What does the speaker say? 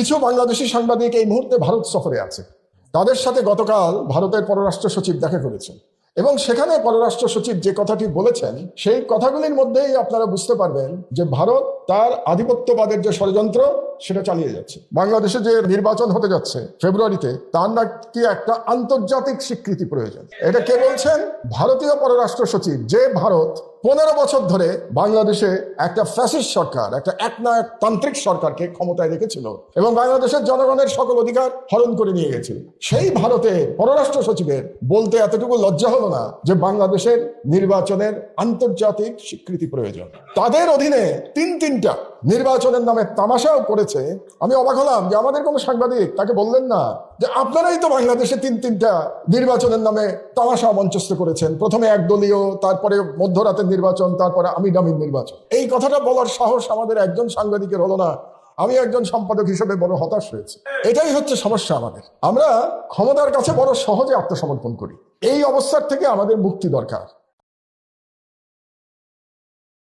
কিছু বাংলাদেশি সাংবাদিক এই মুহূর্তে ভারত সফরে আছে। তাদের সাথে গতকাল ভারতের পররাষ্ট্র সচিব দেখা করেছেন। এবং সেখানে পররাষ্ট্র সচিব যে কথাটি বলেছেন, সেই কথাগুলির মধ্যেই আপনারা বুঝতে পারবেন যে ভারত তার আধিপত্যবাদের যে ষড়যন্ত্র, সেটা চালিয়ে যাচ্ছে। বাংলাদেশে যে নির্বাচন হতে যাচ্ছে ফেব্রুয়ারিতে, তার নাকি একটা আন্তর্জাতিক স্বীকৃতি প্রয়োজন। এটা কে বলছেন? ভারতীয় পররাষ্ট্র সচিব যে ভারত পনেরো বছর ধরে বাংলাদেশে একটা ফ্যাসিস্ট সরকার, একটা একনায়ক তান্ত্রিক সরকারকে ক্ষমতায় রেখেছিল এবং বাংলাদেশের জনগণের সকল অধিকার হরণ করে নিয়ে গেছিল। সেই ভারতে পররাষ্ট্র সচিবের বলতে এতটুকু লজ্জা হলো না যে বাংলাদেশের নির্বাচনের আন্তর্জাতিক স্বীকৃতি প্রয়োজন। তাদের অধীনে তিন তিনটা নির্বাচনের নামে তামাশাও করেছে। আমি অবাক হলাম যে আমাদের কোনো সাংবাদিক তাকে বললেন না যে আপনারাই তো বাংলাদেশে তিন তিনটা নির্বাচনের নামে তামাশা মঞ্চস্থ করেছেন। প্রথমে একদলীয়, তারপরে মধ্যরাতের নির্বাচন, তারপরে আমি ডামির নির্বাচন। এই কথাটা বলার সাহস আমাদের একজন সাংবাদিকের হলো না। আমি একজন সম্পাদক হিসেবে বড় হতাশ হয়েছে। এটাই হচ্ছে সমস্যা আমাদের। আমরা ক্ষমতার কাছে বড় সহজে আত্মসমর্পণ করি। এই অবস্থার থেকে আমাদের মুক্তি দরকার।